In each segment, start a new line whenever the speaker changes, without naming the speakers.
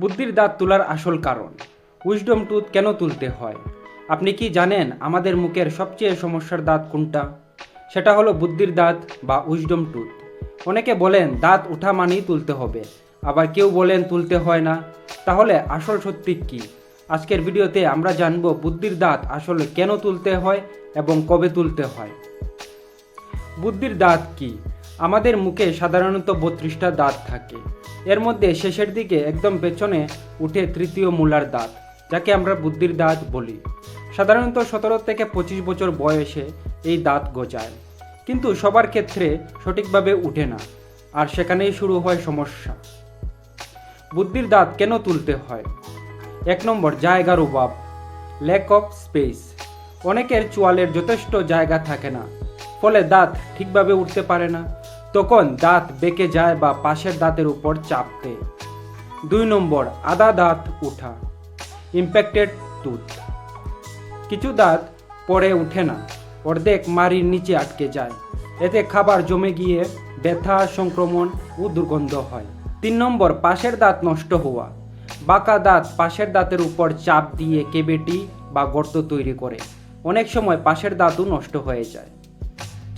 বুদ্ধির দাঁত তোলার আসল কারণ। উইজডম টুথ কেন তুলতে হয়? আপনি কি জানেন আমাদের মুখের সবচেয়ে সমস্যার দাঁত কোনটা? সেটা হলো বুদ্ধির দাঁত বা উইজডম টুথ অনেকে বলেন দাঁত ওঠা মানেই তুলতে হবে, আবার কেউ বলেন তুলতে হয় না। তাহলে আসল সত্যি কি? আজকের ভিডিওতে আমরা জানব বুদ্ধির দাঁত আসলে কেন তুলতে হয় এবং কবে তুলতে হয়। বুদ্ধির দাঁত কি? আমাদের মুখে সাধারণত বত্রিশটা দাঁত থাকে। এর মধ্যে শেষের দিকে একদম পেছনে উঠে তৃতীয় মূলার দাঁত, যাকে আমরা বুদ্ধির দাঁত বলি। সাধারণত সতেরো থেকে পঁচিশ বছর বয়সে এই দাঁত গজায়। কিন্তু সবার ক্ষেত্রে সঠিকভাবে উঠে না, আর সেখানেই শুরু হয় সমস্যা। বুদ্ধির দাঁত কেন তুলতে হয়? এক নম্বর, জায়গার অভাব। ল্যাক অফ স্পেস অনেকের চোয়ালের যথেষ্ট জায়গা থাকে না ফলে দাঁত ঠিকভাবে উঠতে পারে না। তখন দাঁত বেঁকে যায় বা পাশের দাঁতের উপর চাপ দেয় দুই নম্বর আদা দাঁত উঠা। ইম্প্যাক্টেড টুথ কিছু দাঁত পরে উঠে না। অর্ধেক মাড়ির নিচে আটকে যায়। এতে খাবার জমে গিয়ে ব্যথা, সংক্রমণ ও দুর্গন্ধ হয়। তিন নম্বর, পাশের দাঁত নষ্ট হওয়া। বাঁকা দাঁত পাশের দাঁতের উপর চাপ দিয়ে কেবেটি বা গর্ত তৈরি করে। অনেক সময় পাশের দাঁতও নষ্ট হয়ে যায়।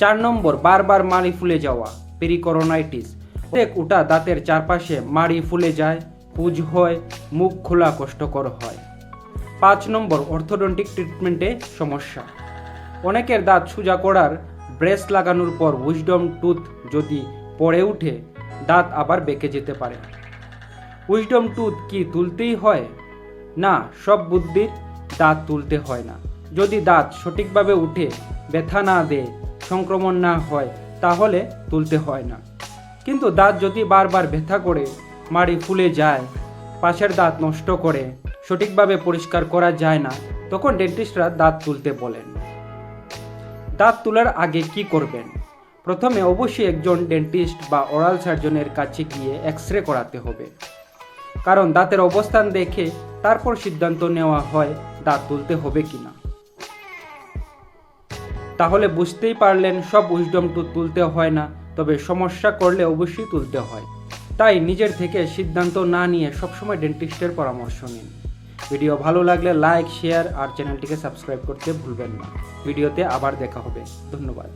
চার নম্বর, বারবার মাড়ি ফুলে যাওয়া, পেরিকরোনাইটিস। অনেক উটা দাঁতের চারপাশে মাড়ি ফুলে যায়, পুজ হয়, মুখ খোলা কষ্টকর হয়। পাঁচ নম্বর, অর্থোডন্টিক ট্রিটমেন্টে সমস্যা। অনেকের দাঁত সোজা করার ব্রেস লাগানোর পর উইজডম টুথ যদি পড়ে উঠে, দাঁত আবার বেঁকে যেতে পারে। উইজডম টুথ কি তুলতেই হয়? না, সব বুদ্ধির দাঁত তুলতে হয় না। যদি দাঁত সঠিকভাবে উঠে, ব্যথা না দেয় সংক্রমণ না হয়, তাহলে তুলতে হয় না। কিন্তু দাঁত যদি বারবার ব্যথা করে, মাড়ি ফুলে যায়, পাশের দাঁত নষ্ট করে, সঠিকভাবে পরিষ্কার করা যায় না, তখন ডেন্টিস্টরা দাঁত তুলতে বলেন। দাঁত তোলার আগে কি করবেন? প্রথমে অবশ্যই একজন ডেন্টিস্ট বা ওরাল সার্জনের কাছে গিয়ে এক্স রে করাতে হবে। কারণ দাঁতের অবস্থান দেখে তারপর সিদ্ধান্ত নেওয়া হয় দাঁত তুলতে হবে কিনা। তাহলে বুঝতেই পারলেন সব উইজডম টুথ তুলতে হয় না, তবে সমস্যা করলে অবশ্যই তুলতে হয়। তাই নিজের থেকে সিদ্ধান্ত না নিয়ে সবসময় ডেন্টিস্টের পরামর্শ নিন। ভিডিও ভালো লাগলে লাইক, শেয়ার আর চ্যানেলটিকে সাবস্ক্রাইব করতে ভুলবেন না। ভিডিওতে আবার দেখা হবে। ধন্যবাদ।